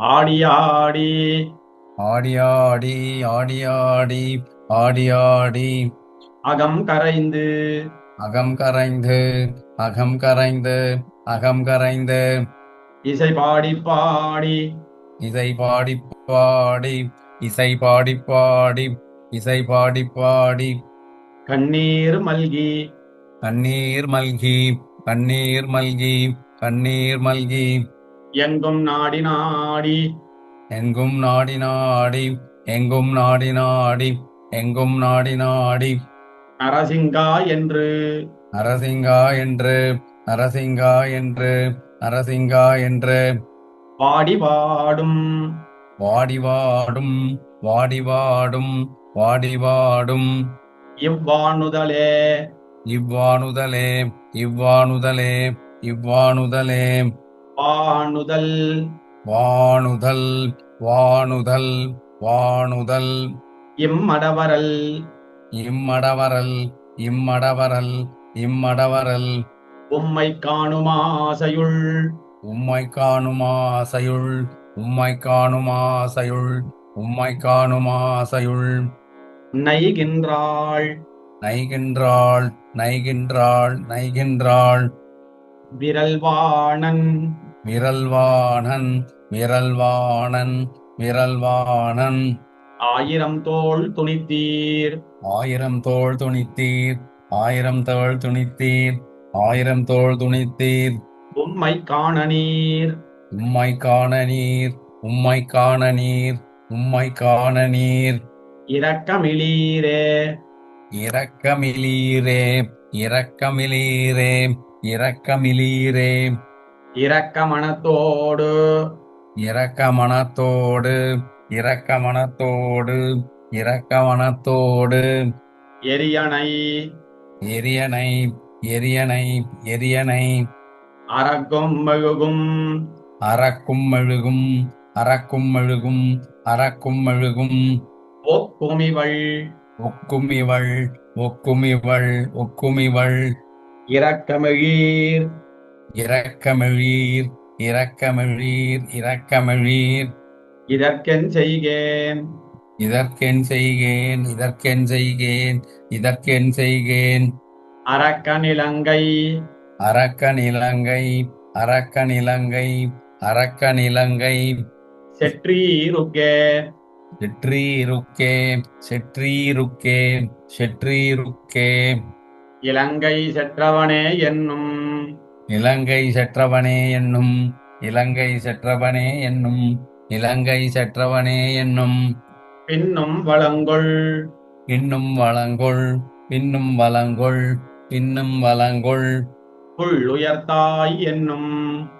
ஆடியாடி ஆடியாடி ஆடியாடி ஆடியாடி அகம் கரைந்து. அகம் கரைந்து அகம் கரைந்து அகம் கரைந்து. இசை பாடி பாடி. இசை பாடி பாடி இசை பாடி பாடி இசை பாடி பாடி. கண்ணீர் மல்கி. கண்ணீர் மல்கி கண்ணீர் மல்கி கண்ணீர் மல்கி. எங்கும் நாடி நாடி. எங்கும் நாடி நாடி எங்கும் நாடி நாடி எங்கும் நாடி நாடி. நரசிங்கா என்று. நரசிங்கா என்று நரசிங்கா என்று நரசிங்கா என்று. பாடி பாடும் வாடி வாடும் வாடி வாடும் வாடி வாடும். இவ்வாணுதலே இவ்வாணுதலே இவ்வாணுதலே இவ்வாணுதலே வாணுதல் வாணுதல் வாணுதல் வாணுதல் இம்மடவரல். இம்மடவரல் இம்மடவரல் இம்மடவரல். உம்மை காணும் ஆசையுள். உம்மை காணும் ஆசையுள் உம்மை காணும் ஆசையுள் உம்மை காணும் ஆசையுள். நைகின்றாள். நைகின்றாள் நைகின்றாள் நைகின்றாள். விரல்வாணன். விரல்வாணன் விரல்வாணன் விரல்வாணன் ஆயிரம் தோள் துணித்தீர். ஆயிரம் தோள் துணித்தீர் ஆயிரம் தோள் துணித்தீர் ஆயிரம் தோள் துணித்தீர். உம்மை காண நீர். உம்மை காண நீர் உம்மை காண நீர் உம்மை காண நீர். இரக்கமிழீரே இரக்கமிலீரே இரக்கமிலீரே இரக்கமிலீரே. இரக்க மனத்தோடு இரக்க மனத்தோடு இரக்க மனத்தோடு இரக்க மனத்தோடு எரியணை எரியனை எரியனை எரியனை. அரக்கும் மெழுகும். அறக்கும் மெழுகும் அறக்கும் மெழுகும் அறக்கும் மெழுகும். ஒக்குமிவள். ஒக்கும் இவள் ஒக்கும் இவள் ஒக்கும் இவள் இரக்கமிழீர் இரக்கமெழீர் இரக்கமெழீர் இதற்கென் செய்கேன். இதற்கென் செய்கேன் இதற்கென் செய்கேன் இதற்கென் செய்கேன். அரக்கனிலங்கை. அரக்கனிலங்கை அரக்கனிலங்கை அரக்கனிலங்கை. செற்றீருக்கே. செற்றீருக்கே செற்றீருக்கே செற்றீருக்கே. இலங்கை செற்றவனே என்னும் இலங்கை செற்றவனே என்னும் இலங்கை செற்றவனே என்னும் இலங்கை செற்றவனே என்னும். பின்னும் வளங்கொள். இன்னும் வளங்கொள் பின்னும் வளங்கொள் பின்னும் வளங்கொள். புள்ளுயர்த்தாய் என்னும்.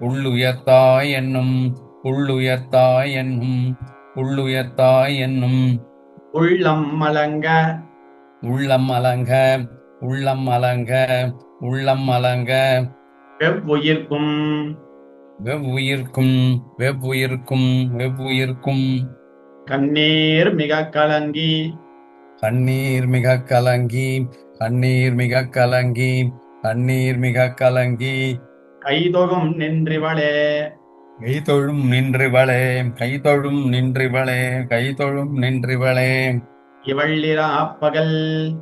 உள்ளுயர்த்தாய் என்னும் உள்ளுயர்த்தாய் என்னும் உள்ளுயர்த்தாய் என்னும். உள்ளம் மலங்க. உள்ளம் அலங்க உள்ளம் அலங்க உள்ளம் அலங்க வெவ்வுயிர்க்கும். வெவ்வுயிர்க்கும் வெவ்வுயிர்க்கும் வெவ்வுயிர்க்கும். கண்ணீர் மிக கலங்கி. கண்ணீர் மிக கலங்கி கண்ணீர் மிக கலங்கி கண்ணீர் மிக கலங்கி. கைதொகும் நின்றிவளே. கைதொழும் நின்றிவளே கைதொழும் நின்றிவளே கைதொழும் நின்றிவளே. இவள் இரா பகல்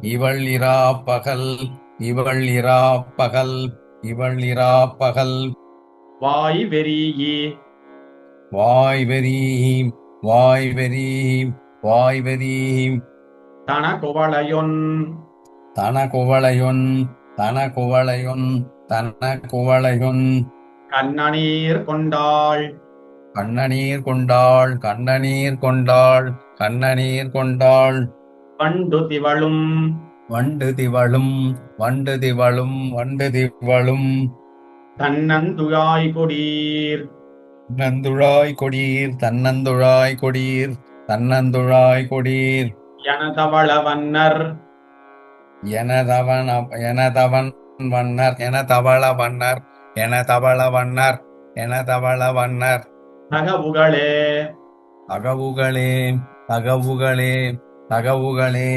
இவள் இரா பகல் இவள் இரா பகல் இவள் இரா பகல் வாய் வெறியி வாய் வெறி வாய் வெறி வாய் வெறி தன குவளையொன் தன குவளையொன் தன குவளையொன் தன குவளையொன் கண்ணநீர் கொண்டாள். கண்ணநீர் கொண்டாள் கண்ணநீர் கொண்டாள் கண்ணநீர் கொண்டாள். பண்டு திவளும் வண்டு திவளும் வண்டு திவளும் வண்டு திவளும். தன்னந்துழாய் கொடீர். தன்னந்துழாய் கொடீர் தன்னந்துழாய் கொடீர் தன்னந்துழாய் கொடீர். எனதவள வன்னர் எனதவன் எனதவன் வண்ணர் எனதவள வண்ணர் எனதவள வண்ணர் எனதவள வண்ணர். தகவுகளே. அகவுகளே அகவுகளே அகவுகளே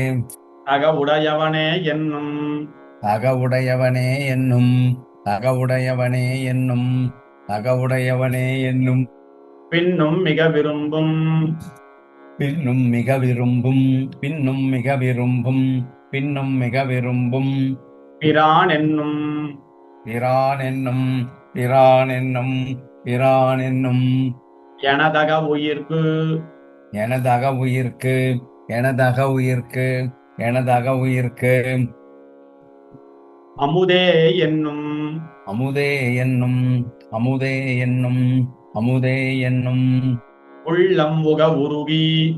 தகவுடையவனே என்னும். அகவுடையவனே என்னும். அகவுடையவனே என்னும். அகவுடையவனே என்னும். பின்னும் மிக விரும்பும். பின்னும் மிக விரும்பும். பின்னும் மிக விரும்பும். பின்னும் மிக விரும்பும். பிரான் என்னும். பிரான் என்னும். பிரான் என்னும். பிரான் என்னும். எனதக உயிர்க்கு. எனதக உயிர்க்கு. எனதக உயிர்க்கு. எனதக உயிர்க்கு. அமுதே என்னும். அமுதே என்னும். அமுதே என்னும். அமுதே என்னும். உள்ளம் உக உருகி.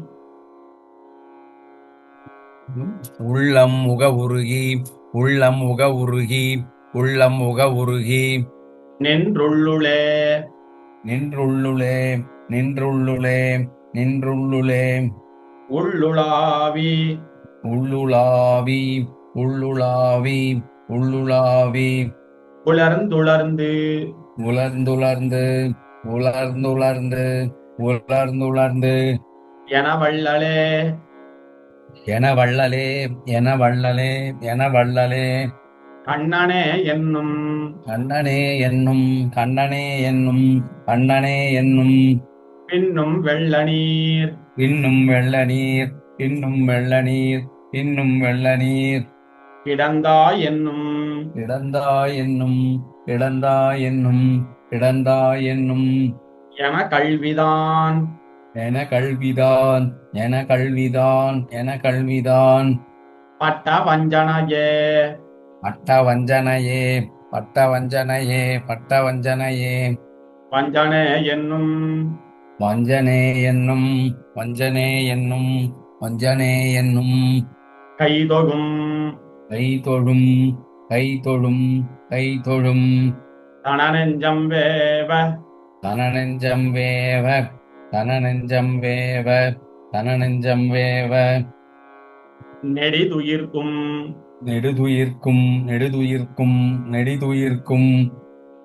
உள்ளம் உக உருகி. உள்ளம் உக உருகி. உள்ளம் உக உருகி. நின்றுள்ளுளே. நின்றுள்ளுளே. நின்றுள்ளுளே. நின்றுள்ளுளே. உள்ளுளாவி. உள்ளுளாவி உள்ளுளாவி உள்ளுளாவி. உலர்ந்துளர்ந்து. உலர்ந்துலர்ந்து உலர்ந்துலர்ந்து உலர்ந்துலர்ந்து என வள்ளலே என வள்ளலே என வள்ளலே என வள்ளலே கண்ணனே என்னும். கண்ணனே என்னும் கண்ணனே என்னும் கண்ணனே என்னும். பின்னும் வெள்ள நீர் பின்னும் வெள்ள நீர் பின்னும் வெள்ள நீர் பின்னும் வெள்ள நீர். கிடந்தாய் என்னும். கிடந்தாய் என்னும் கிடந்தாய் என்னும் கிடந்தாய் என்னும். என கல்விதான். என கல்விதான் என கல்விதான் என கல்விதான். பட்ட வஞ்சனையே. பட்ட வஞ்சனையே பட்ட வஞ்சனையே பட்ட வஞ்சனையே. வஞ்சனே என்னும். வஞ்சனே என்னும் வஞ்சனே என்னும். வஞ்சனே என்னும். கைதொகும் கை தொழும் கை தொழும் கை தொழும் தனநெஞ்சம் வேவ. தனநெஞ்சம் வேவ தனநெஞ்சம் வேவ தனநெஞ்சம் வேவ. நெடிதுயிர்க்கும். நெடுதுயிர்க்கும் நெடுதுயிர்க்கும் நெடிதுயிர்க்கும்.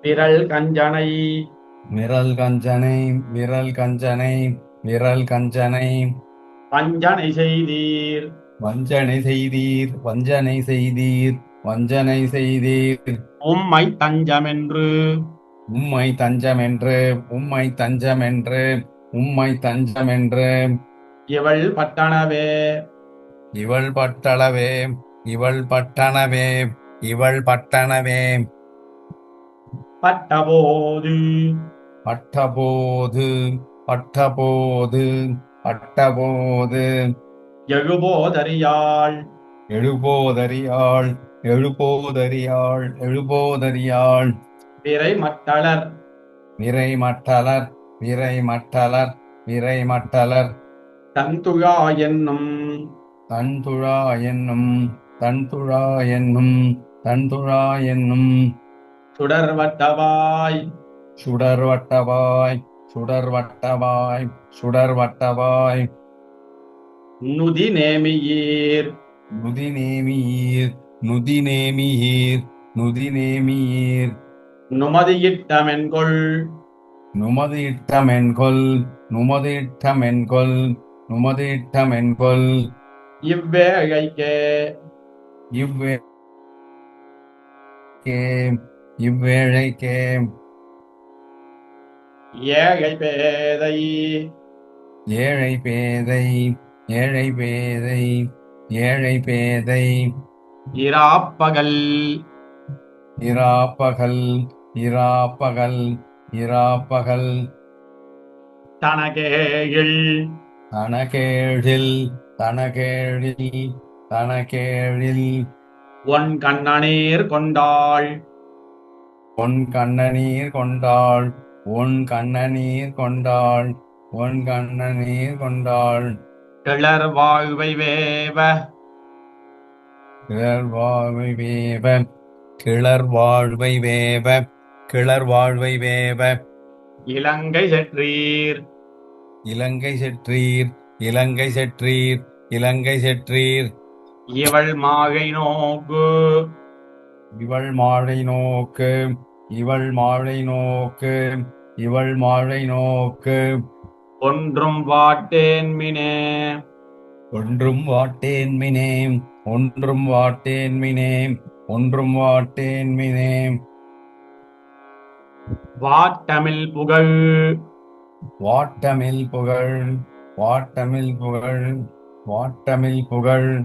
விரல் கஞ்சனை. விரல் கஞ்சனை விரல் கஞ்சனை விரல் கஞ்சனை. வஞ்சனை செய்தீர். வஞ்சனை செய்தீர் வஞ்சனை செய்தீர் வஞ்சனை செய்தீர். உம்மை தஞ்சமென்று. உம்மை தஞ்சமென்று உம்மை தஞ்சமென்று உம்மை தஞ்சமென்று. இவள் பட்டணவே. இவள் பட்டளவே இவள் பட்டணவே இவள் பட்டணவே. பட்டபோது. பட்டபோது பட்டபோது. பட்டபோது. எழுபோதறியாள். எழுபோதறியாள் எழுபோதறியாள் எழுபோதறியாள். பிறை மட்டளர் விரை மட்டலர் விரை மட்டலர் விரை மட்டலர் தந்துழா என்னும். தன்துழா என்னும் தன்துழா என்னும் தன்துழா என்னும். சுடர்வட்டவாய். சுடர்வட்டவாய். சுடர்வட்டவாய் சுடர்வட்டவாய் நுதி நேமியீர். நுதிநேமியீர் நுதிநேமியீர் நுதிநேமியீர் நுமதியிட்டமென்கொள் நுமது இட்டமென்கொல் நுமது இட்டமென்கொல் நுமது இட்டமென்கொல் இவ்வேழைக்கே இவ்வே இவ்வேழைக்கே. ஏழை பேதை. ஏழை பேதை ஏழை பேதை ஏழை பேதை. இராப்பகல். இராப்பகல் இராப்பகல் இராப்பகல். தனகேழில். தனகேழில் தனகேழில் தனகேழில். ஒன் கண்ணநீர் கொண்டாள். உன் கண்ணநீர் கொண்டாள். உன் கண்ணநீர் கொண்டாள் உன் கண்ணநீர் கொண்டாள். கிளர் வாழ்வை வேவ. கிளர் வாழ்வை வேவ. கிளர் வாழ்வை வேவ. கிளர் வாழ்வை வேவ. இலங்கை செற்றீர். இலங்கை செற்றீர் இலங்கை செற்றீர் இலங்கை செற்றீர். இவள் மாகை நோக்கு. இவள் மாழை நோக்கு. இவள் மாழை நோக்கு இவள் மாழை நோக்கு. ஒன்றும் வாட்டேன் மினே. ஒன்றும் வாட்டேன் மினே ஒன்றும் வாட்டேன் மினே ஒன்றும் வாட்டேன் மினே. வாட்டமில் புகழ். வாட்டமில் புகழ் வாட்டமில் புகழ் வாட்டமில் புகழ்.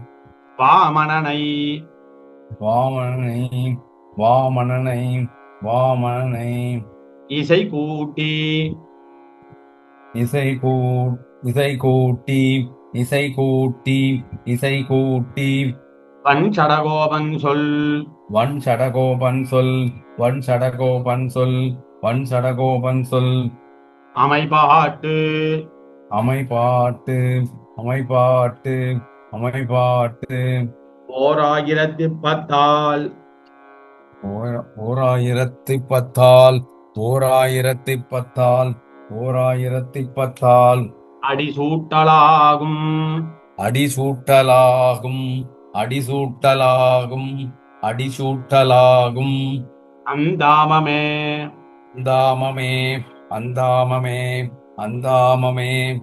வாமனனை. வாமனனை வாமனனை. வாமனனை. இசை கூட்டி இசை கூ இசை கூட்டி இசை கூட்டி இசை கூட்டி வன் சடகோபன் சொல். வன் சடகோபன் சொல் வன் சடகோபன் சொல் வன் சடகோபன் சொல். அமைபாட்டு. அமைபாட்டு அமைபாட்டு அமைபாட்டு. ஓர் ஆயிரத்தி பத்தால். ஓர்- ஓர் ஆயிரத்தி பத்தால் ஓர் ஆயிரத்தி பத்தால் ஓர் ஆயிரத்தி பத்தால் அடிசூட்டலாகும் அடிசூட்டலாகும் அடிசூட்டலாகும் அடிசூட்டலாகும் அந்தாமமே. அந்தாமமே அந்தாமமே அந்தாமமே.